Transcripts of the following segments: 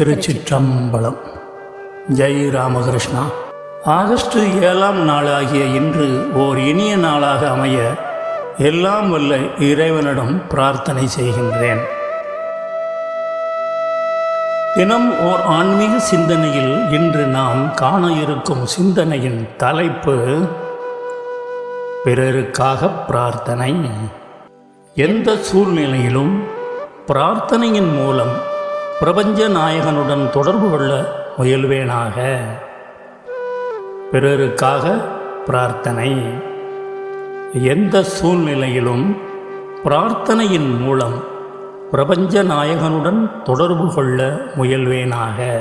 திருச்சிற்றம்பலம். Jai Ramakrishna. August ஏழாம் நாளாகிய இன்று ஓர் இனிய நாளாக அமைய எல்லாம் வல்ல இறைவனிடம் பிரார்த்தனை செய்கின்றேன். தினம் ஓர் ஆன்மீக சிந்தனையில் இன்று நாம் காண இருக்கும் சிந்தனையின் தலைப்பு பிறருக்காக பிரார்த்தனை. எந்த சூழ்நிலையிலும் பிரார்த்தனையின் மூலம் பிரபஞ்ச நாயகனுடன் தொடர்பு கொள்ள முயல்வேனாக. பிறருக்காக பிரார்த்தனை. எந்த சூழ்நிலையிலும் பிரார்த்தனையின் மூலம் பிரபஞ்ச நாயகனுடன் தொடர்பு கொள்ள முயல்வேனாக.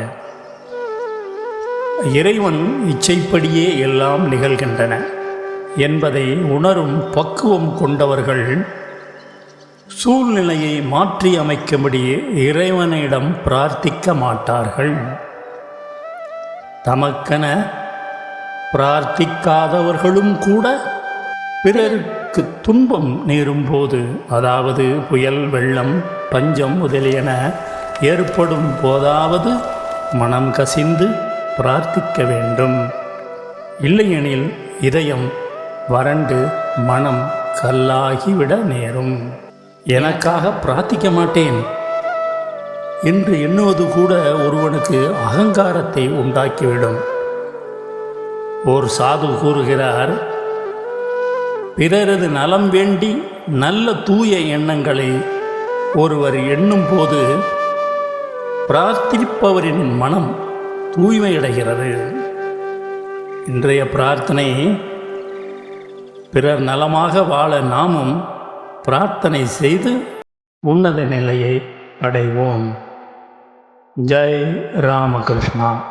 இறைவன் இச்சைப்படியே எல்லாம் நிகழ்கின்றன என்பதை உணரும் பக்குவம் கொண்டவர்கள் சூழ்நிலையை மாற்றி அமைக்கும்படியே இறைவனிடம் பிரார்த்திக்க மாட்டார்கள். தமக்கென பிரார்த்திக்காதவர்களும் கூட பிறருக்கு துன்பம் நேரும்போது அதாவது புயல் வெள்ளம் பஞ்சம் முதலியன ஏற்படும் போதாவது மனம் கசிந்து பிரார்த்திக்க வேண்டும். இல்லையெனில் இதயம் வறண்டு மனம் கல்லாகிவிட நேரும். எனக்காக பிரார்த்திக்க மாட்டேன் என்று எண்ணுவது கூட ஒருவனுக்கு அகங்காரத்தை உண்டாக்கிவிடும். ஓர் சாது கூறுகிறார் பிறரது நலம் வேண்டி நல்ல தூய எண்ணங்களை ஒருவர் எண்ணும் போது பிரார்த்திப்பவரின் மனம் தூய்மையடைகிறது. இன்றைய பிரார்த்தனை பிறர் நலமாக வாழ நாமும் பிரார்த்தனை செய்து உன்னத நிலையை அடைவோம். ஜெய் ராமகிருஷ்ணா.